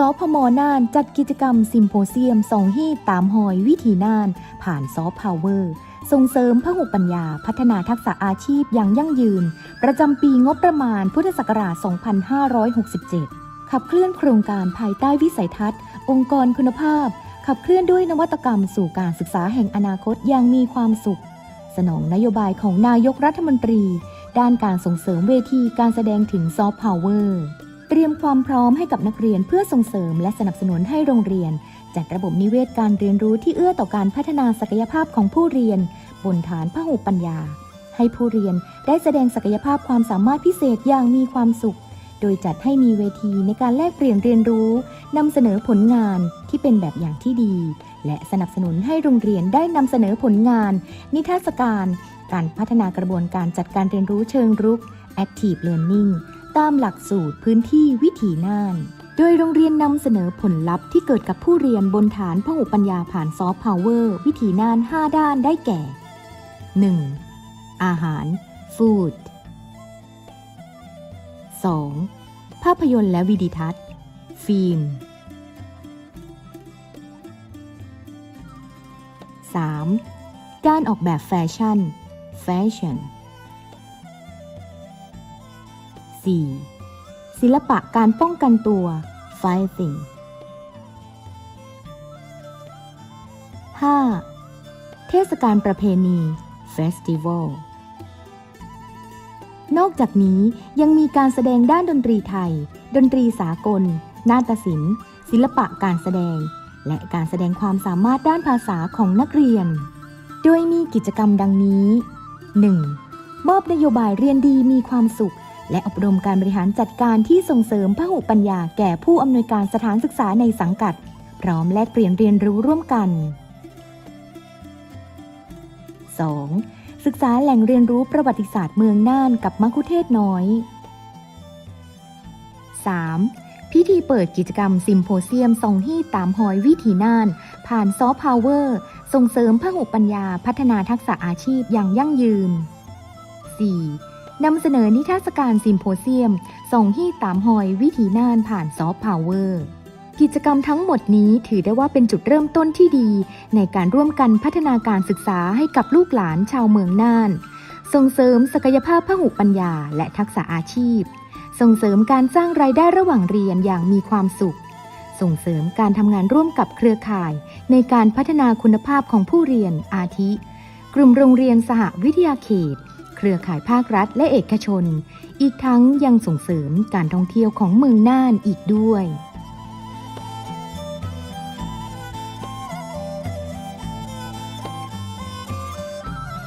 สพมน่านจัดกิจกรรมซิมโพเซียมสองฮีตตามหอยวิถีน่าน ผ่านซอฟต์พาวเวอร์ ส่งเสริมพหุปัญญาพัฒนาทักษะอาชีพอย่างยั่งยืน ประจำปีงบประมาณพุทธศักราช 2567 ขับเคลื่อนโครงการภายใต้วิสัยทัศน์ องค์กรคุณภาพ ขับเคลื่อนด้วยนวัตกรรมสู่การศึกษาแห่งอนาคตอย่างมีความสุข สนองนโยบายของนายกรัฐมนตรี ด้านการส่งเสริมเวทีการแสดงถึงซอฟต์พาวเวอร์ เตรียมความพร้อมให้กับนักเรียนเพื่อส่งเสริมและสนับสนุนให้โรงเรียน จัดระบบนิเวศการเรียนรู้ที่เอื้อต่อการพัฒนาศักยภาพของผู้เรียน บนฐานพหุปัญญา ให้ผู้เรียนได้แสดงศักยภาพความสามารถพิเศษอย่างมีความสุข โดยจัดให้มีเวทีในการแลกเปลี่ยนเรียนรู้นำเสนอผลงานที่เป็นแบบอย่างที่ดี และสนับสนุนให้โรงเรียนได้นำเสนอผลงาน นิทรรศการ การพัฒนากระบวนการจัดการเรียนรู้เชิงรุก Active Learning ตามหลักสูตรพื้นที่วิถีน่าน โดยโรงเรียนนำเสนอผลลัพธ์ที่เกิดกับผู้เรียนบนฐานพหุปัญญาผ่านซอฟต์พาวเวอร์วิถีน่าน 5 ด้านได้แก่ 1. อาหาร Food 2. ภาพยนตร์และวิดีทัศน์ ฟิล์ม 3. การออกแบบแฟชั่น Fashion 4. ศิลปะการป้องกันตัว Fighting 5. เทศกาลประเพณี Festival นอกจากนี้ยังมีการแสดงด้านดนตรีไทย ดนตรีสากล นาฏศิลป์ ศิลปะการแสดง และการแสดงความสามารถด้านภาษาของนักเรียน โดยมีกิจกรรมดังนี้ 1. มอบนโยบายเรียนดีมีความสุข และอบรมการบริหารจัดการที่ส่งเสริมพหุปัญญาแก่ผู้อำนวยการสถานศึกษาในสังกัด พร้อมแลกเปลี่ยนเรียนรู้ร่วมกัน 2. ศึกษาแหล่งเรียนรู้ประวัติศาสตร์เมืองน่านกับมัคคุเทศน้อย 3. พิธีเปิดกิจกรรมซิมโพเซียมสองฮี่ตามหอยวิถีน่าน ผ่านซอฟต์พาวเวอร์ ส่งเสริมพหุปัญญาพัฒนาทักษะอาชีพอย่างยั่งยืน 4. นำเสนอนิทรรศการซิมโพเซียม ส่งฮี่ตามหอยวิถีน่านผ่านซอฟต์พาวเวอร์ กิจกรรมทั้งหมดนี้ถือได้ว่าเป็นจุดเริ่มต้นที่ดี ในการร่วมกันพัฒนาการศึกษาให้กับลูกหลานชาวเมืองน่าน ส่งเสริมศักยภาพพหุปัญญา และทักษะอาชีพ ส่งเสริมการสร้างรายได้ระหว่างเรียนอย่างมีความสุข ส่งเสริมการทำงานร่วมกับเครือข่าย ในการพัฒนาคุณภาพของผู้เรียนอาทิ กลุ่มโรงเรียนสหวิทยาเขต เครือข่ายภาครัฐและเอกชน อีกทั้งยังส่งเสริมการท่องเที่ยวของเมืองน่านอีกด้วย